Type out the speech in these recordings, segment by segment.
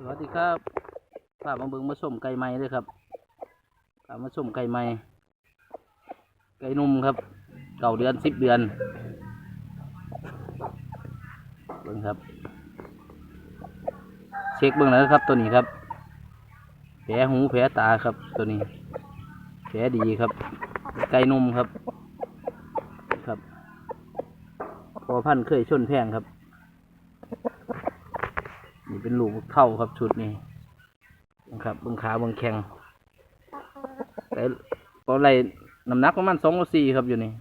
สวัสดีครับฝากมาเบิ่งมาส้มไก่ไม้เลยครับฝากมาส้มไก่ไม้ไก่นุ่มครับ เก่าเดือนสิบเดือนเบิ่งครับ เช็คเบิ่งแล้วครับตัวนี้ครับ แผลหูแผลตาครับตัวนี้ แผลดีครับ ไก่นุ่มครับ ครับ พอพันเคยชนแพงครับ นี่เป็นลูกเท่าครับชุดนี้นะครับเบงขาเบงแข้งแต่ตอนไรน้ำหนักประมาณสองโลสี่ครับอยู่นี่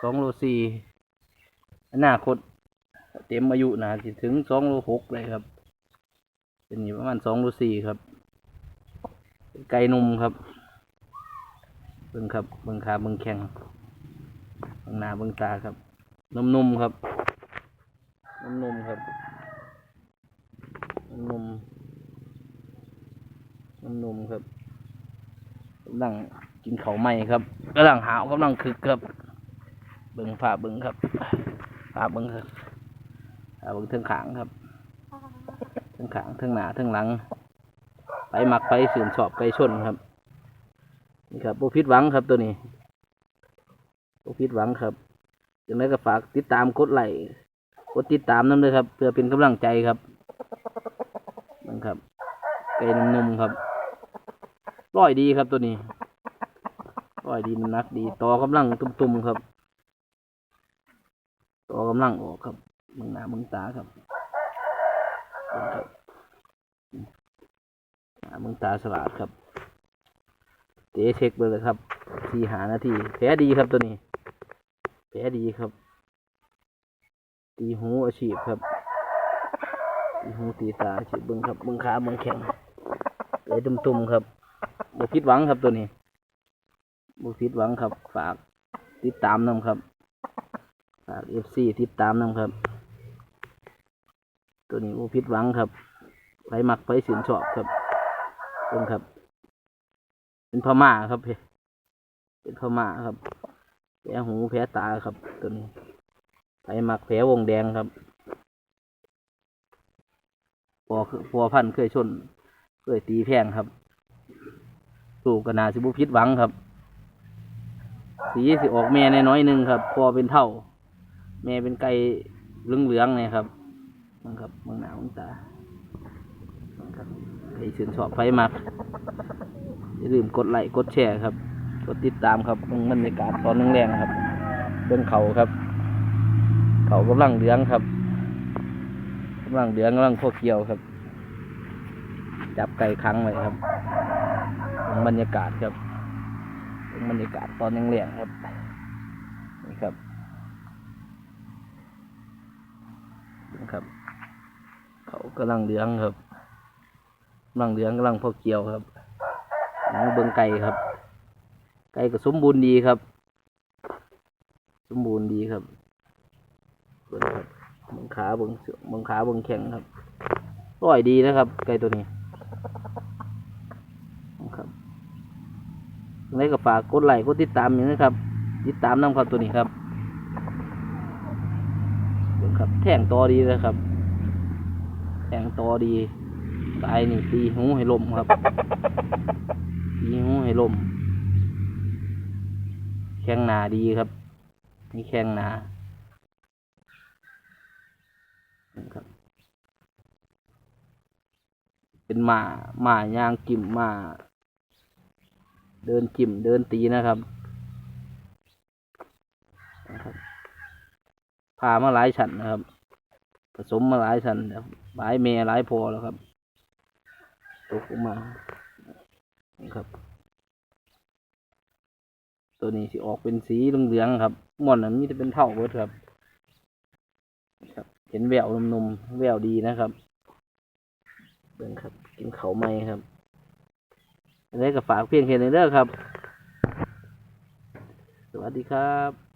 สองโลสี่อนาคตเต็มอายุนะจะถึงสองโลหกเลยครับ เป็นอยู่ประมาณสองโลสี่ครับไก่นุ่มครับเบิ่งครับเบิ่งขาเบิ่งแข้งเบิ่งหน้าเบิ่งตาครับนุ่มๆครับนุ่มๆครับ นมนมนมครับกำลังกินเขาใหม่ครับกำลังหาวกำลังคึกครับเบิ่งผ่าเบิ่งครับผ่าเบิ่งครับผ่าเบิ่งเทิงขางครับเทิงขางเทิงหนาเทิงหลัง ไปหมักไปสื่นสอบไปชนครับ นี่ครับโบพิดหวังครับตัวนี้โบพิดหวังครับยังไงก็ฝากติดตามกดไลค์กดติดตามนั่นเลยครับ เพื่อเป็นกำลังใจครับ ครับไก่นมครับร้อยดีครับตัวนี้ร้อยดีนำหนักดีต่อกำลังตุ่มๆครับต่อกำลังออกครับมึงหน้ามึงตาครับหน้ามึงตาสลาดครับเตะเช็คไปเลยครับสี่หานาทีแผลดีครับตัวนี้แผลดีครับ ตีหูอาชีพครับ หูตีตาฉีดเบิ้งครับเบิ้งขาเบิ้งแข็งเลยตุ่มๆครับบุผิดหวังครับตัวนี้บุผิดหวังครับ ฝากติดตามนํครับ ฝากเอฟซีติดตามนํครับ ตัวนี้บุผิดหวังครับไปมักไปสินชอบครับเบิ้งครับ เป็นพม่าครับเพเป็นพม่าครับแผลหูแผลตาครับ ตัวนี้ไปมักแผลวงแดงครับ พอพอพันธ์เคยชน เคยตีแพงครับลูกกนาสิบุพิษหวังครับ สีสิออกแม่น้อยหนึ่งครับ พอเป็นเท่า แม่เป็นไก่เหลืองๆเนี่ยครับมันครับมืองหนาวมืองตาใครชื่นชอบไฟมักอย่าลืมกดไลค์กดแชร์ครับ กดติดตามครับเบิ่งบรรยากาศตอนแรงครับเบื้องเขาครับ เขากำลังเหลืองครับ กำลังเดืองกำลังพวกเกี่ยวครับ จับไก่ค้างไว้ครับ บรรยากาศครับ บรรยากาศตอนยังเลี้ยงครับ นี่ครับนี่ครับ เขากำลังเดืองครับกำลังเดืองกำลังพวกเกี่ยวครับนี่เบิ้งไก่ครับ ไก่ก็สมบูรณ์ดีครับ สมบูรณ์ดีครับเบิ่งครับ เบังขาเบังเสือบังขาเบังแข็งครับร่อยดีนะครับ ไก่ตัวนี้ครับยังไงก็ฝากกดไลค์กดติดตามอย่างนี้ครับ ติดตามน้ำครับตัวนี้ครับเบิ่งครับแทงตอดีนะครับแทงตอดีตายนี่ตีหูให้ลมครับตีหูให้ลมแข้งหนาดีครับนี่แข้งหนา นะครับ เป็นหมาหมาย่างกิ่มหมา เดินกิ่มเดินตีนะครับนะครับพามาหลายชั้นนะครับ ผสมมาหลายชั้นนะครับหลายเมหลายพอแล้วครับ ตกออกมานะครับ ตัวนี้สิออกเป็นสีเหลืองๆครับม่อนนั้นมีแต่เป็นเท่าเบิดครับครับ เห็นแววนมๆแววดีนะครับเบิ่งครับ กินเขาไหมครับอันนี้ก็ฝากเพียงแค่นี้เด้อครับ สวัสดีครับ